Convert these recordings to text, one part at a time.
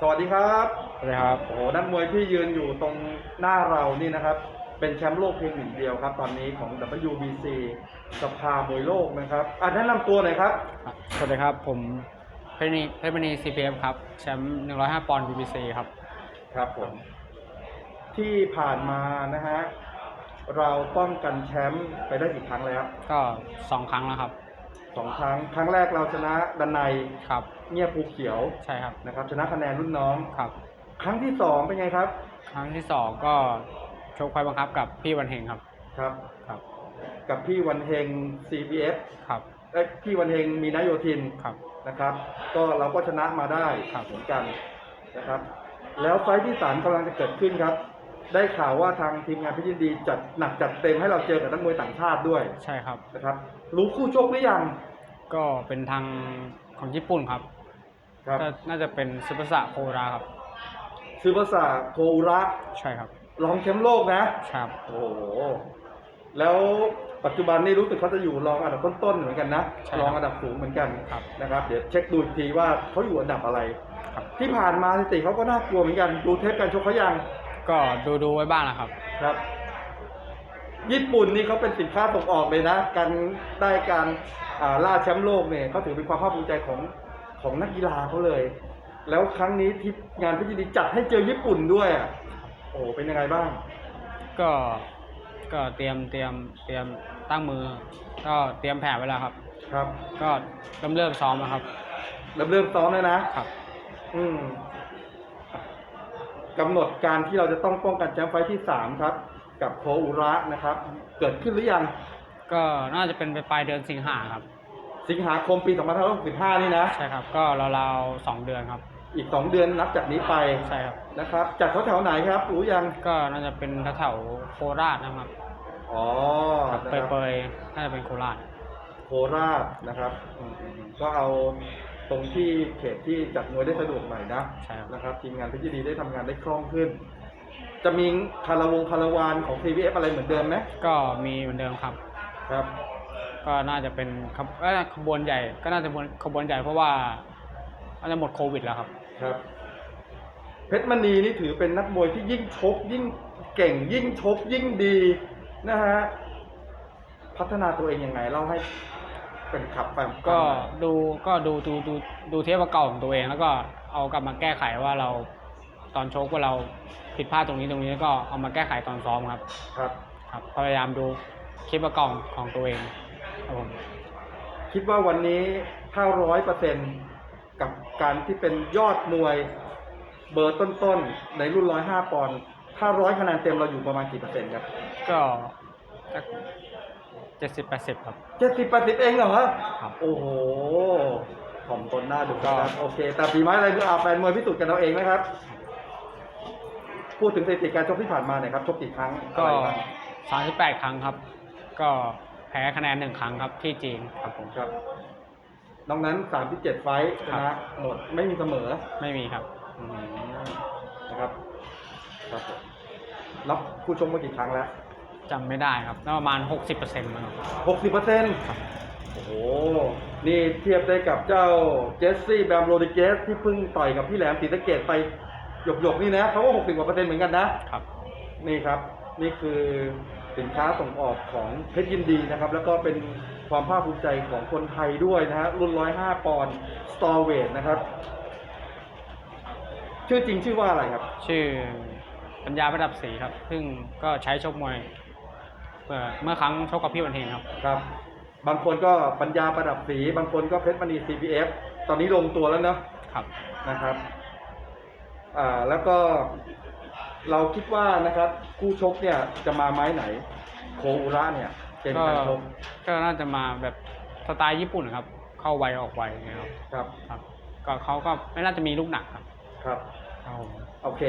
สวัสดีครับสวัสดีครับโอ้โหนักมวยที่ยืนอยู่ตรงหน้าเรานี่นะครับ เป็นแชมป์โลกเพียงหนึ่งเดียวครับ ตอนนี้ของ WBC สภามวยโลกนะครับอะแนะนำตัวหน่อยครับ สวัสดีครับ ผมเพชรมณีเพชรมณี CPF ครับ แชมป์105ปอนด์ BBC ครับ ครับผม ที่ผ่านมานะฮะ เราป้องกันแชมป์ไปได้กี่ครั้งแล้ว ก็2ครั้งแล้วครับ สองครั้ง ครั้งแรกเราชนะดันในยครับ เงียบภูเขียวใช่ครับ นะครับ ชนะคะแนนรุ่นน้อง ครับ ครั้งที่สองเป็นไงครับ ครั้งที่2ก็ชกไฟบังคับกับพี่วันเฮงครับ ครับ ครับ กับพี่วันเฮง CPF ครับเอ้ยพี่วันเฮงมีนโยธินครับ นะครับ ก็เราก็ชนะมาได้ครับ เหมือนกันนะครับ แล้วไฟท์ที่สามกำลังจะเกิดขึ้นครับ ได้ข่าวว่าทางทีมงานพิจิตรดีจัดหนักจัดเต็มให้เราเจอกับนักมวยต่างชาติด้วยใช่ครับนะครับ รู้คู่ชกหรือยัง ก็เป็นทางของญี่ปุ่นครับครับก็น่าจะเป็นซุปเปอร์สะโคราครับซูเปอร์สาโคอุระใช่ครับรองแชมป์โลกนะใช่ครับ โอ้โห แล้วปัจจุบันนี่รู้สึกเขาจะอยู่รองอันดับต้นๆเหมือนกันนะใช่รคองรับอันดับสูงเหมือนกันครับนะครับ เดี๋ยวเช็คดูอีกทีว่าเขาอยู่อันดับอะไร ครับ ที่ผ่านมาสถิติเขาก็น่ากลัวเหมือนกัน ดูเทปการชกเขายังก็ดูดูไว้บ้างนะครับ ครับ ญี่ปุ่นนี่เขาเป็นสินค้าส่งออกเลยนะ การได้การอ่า ล่าแชมป์โลกเนี่ยเขาถือเป็นความภาคภูมิใจของของนักกีฬาเขาเลย แล้วครั้งนี้ที่งานพิจิตรจัดให้เจอญี่ปุ่นด้วยอะโอ้โหเป็นยังไงบ้าง ก็ก็เตรียมเตรียมเตรียมตั้งมือ ก็เตรียมแผนไว้แล้วครับ ครับ ก็เริ่มเริ่มซ้อมแล้วครับ เริ่มเริ่มซ้อมแล้วนะครับ อืมกำหนดการที่เราจะต้องป้องกันแชมป์ไฟท์ที่สามครับ กับโคอุระนะครับ เกิดขึ้นหรือยัง ก็น่าจะเป็นไปปลายเดือนสิงหาครับ สิงหาคมปี2565นี่นะ ใช่ครับ ก็ราวๆสองเดือนครับ อีก 2 เดือนนับจากนี้ไปใช่ครับ นะครับ จากแถวๆไหนครับ รู้ยัง ก็น่าจะเป็นแถวๆโคราชนะครับอ๋อครับนะเปครับยๆน่าจะเป็นโคราช โคราชนะครับอืมก็เอาตรงที่เขตที่จัดมวยได้สะดวกหน่อยนะ ใช่ครับนะครับทีมงานพิจิตรีได้ทำงานได้คล่องขึ้น จะมีคาราวงคาราวานของ CVF อะไรเหมือนเดิมไหมก็มีเหมือนเดิมครับ ครับ ก็น่าจะเป็นขบเอ้ยขบวนใหญ่ ก็น่าจะเป็นขบวนใหญ่เพราะว่าน่าจะหมดโควิดแล้วครับ ครับ เพชรมณีนี่ถือเป็นนักมวยที่ยิ่งชก ยิ่งเก่ง ยิ่งชก ยิ่งดีนะฮะพัฒนาตัวเองยังไงเล่าให้เป็นขับแฟนก็ดูก็ดูดูดูดูเทปเก่าของตัวเอง แล้วก็เอากลับมาแก้ไขว่าเราตอนโชกว่าเราผิดพลาดตรงนี้ตรงนี้แล้วก็เอามาแก้ไขตอนซ้อมครับ ครับ ครับพยายามดู คลิปเก่าของตัวเองครับผมคิดว่าวันนี้ถ้าร้อยเปอร์เซ็นกับการที่เป็นยอดมวยเบอร์ต้นๆในรุ่นร้อยห้าปอนด์ถ้าร้อยคะแนนเต็มเราอยู่ประมาณกี่เปอร์เซ็นต์ครับก็เจ็ดสิบแปดสิบครับเจ็ดสิบแปดสิบเองเหรอครับโอ้โหถ่อมตนหน้าดูก็นะครับโอเคแต่ปีไม้อะไรมืออาแฟนมวยพิสูจน์กันเราเองนะครับ พูดถึงสถิติการชกที่ผ่านมาหน่อยครับชกกี่ครั้งก็อะไรบ้างสามสิบแปดครั้งครับ ก็แพ้คะแนนหนึ่งครั้งครับที่จีนครับผมครับนอกนั้นสามที่เจ็ดไฟท์ชครันะบหมดไม่มีเสมอไม่มีครับอืมนะครับครับผมรับผู้ชมมากี่ครั้งแล้ว จำไม่ได้ครับน่าประมาณหกสิบเปอร์เซ็นต์มั้งครับหกสิบเปอร์เซ็นต์โอ้โห นี่เทียบได้กับเจ้าเจสซี่แบมโรดิเกสที่เพิ่งต่อยกับพี่แหลมศรีสะเกดไปหยกๆนี่นะเขาก็หกสิบกว่าเปอร์เซ็นต์เหมือนกันนะ ครับ นี่ครับ นี่คือ สินค้าส่งออกของเพชรยินดีนะครับ แล้วก็เป็นความภาคภูมิใจของคนไทยด้วยนะฮะรุ่น 105 ปอนด์สตอร์เวทนะครับ ชื่อจริงชื่อว่าอะไรครับ ชื่อปัญญาประดับศรีครับ ซึ่งก็ใช้ชกมวยเมื่อเมื่อครั้งชกกับพี่วันเฮงครับ ครับ บางคนก็ปัญญาประดับสี บางคนก็เพชรมณี CPF ตอนนี้ลงตัวแล้วเนาะครับ นะครับ อ่า แล้วก็ เราคิดว่านะครับคู่ชกเนี่ยจะมาไม้ไหน โคอุระเนี่ยเกมก็การชกก็น่าจะมาแบบสไตล์ญี่ปุ่นครับ เข้าไวออกไวนะครับครับครับก็เขาก็ไม่น่าจะมีลูกหนักครับครับครับผมโอเค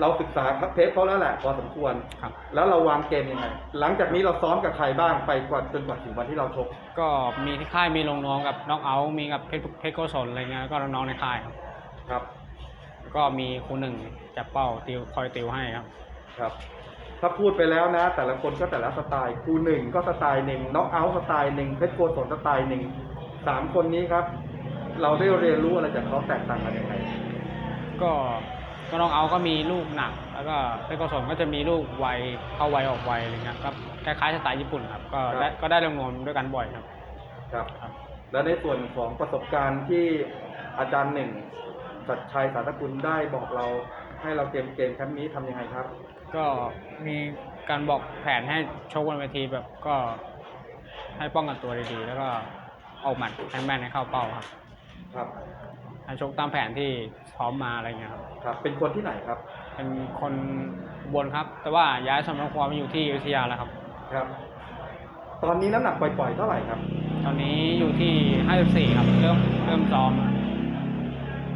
เราศึกษาเทปเขาแล้วแหละพอสมควรครับ แล้วเราวางเกมยังไงหลังจากนี้เราซ้อมกับใครบ้างไปกว่าจนกว่าถึงวันที่เราชก ก็มีที่ค่ายมีลงน้องกับน้องเอาท์มีกับเพชรเพชรโกศลอะไรเงี้ยแล้วก็น้องๆในค่ายครับครับแล้ว ก็มีครูหนึ่งจับเป้าติวคอยติวให้ครับ ครับ ถ้าพูดไปแล้วนะ แต่ละคนก็แต่ละสไตล์ครูหนึ่งก็สไตล์หนึ่งน็อกเอาท์สไตล์หนึ่งเพชรโกศลสไตล์หนึ่งสามคนนี้ครับ เราได้เรียนรู้อะไรจากเขาแตกต่างกันยังไงก็ก็น้องเอาก็มีลูกหนัก แล้วก็เพชรโกศลก็จะมีลูกไวเข้าไวออกไวอะไรเงี้ยก็คล้ายๆสไตล์ญี่ปุ่นครับ ก็ได้ก็ได้ลงนวมด้วยกันบ่อยครับ ครับครับและในส่วนของประสบการณ์ที่อาจารย์หนึ่ง สัจชัยสารกุลได้บอกเราให้เราเตรียมเกมแคมป์นี้ทำยังไงครับ ก็มีการบอกแผนให้ชกบนเวทีแบบก็ให้ป้องกันตัวดีๆแล้วก็ออกหมัดแม่นๆให้เข้าเป้าครับ ครับให้ชกตามแผนที่ซ้อมมาอะไรเงี้ยครับครับ เป็นคนที่ไหนครับ เป็นคนอุบนครับ แต่ว่าย้ายสำนักความมาอยู่ที่อยุธยาแล้วครับ ครับ ตอนนี้น้ำหนักปล่อยๆเท่าไหร่ครับ ตอนนี้อยู่ที่ 54 ครับ เริ่มเริ่มซ้อมแล้ว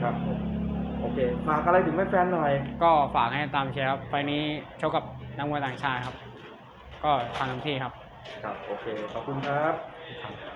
ครับผมโอเค ฝากอะไรถึงแฟนๆหน่อย ก็ฝากให้ตามเชียร์ครับไฟล์นี้ชกกับนักมวยต่างชาติครับ ก็ทำเต็มที่ครับ ครับ โอเค ขอบคุณครับ ครับ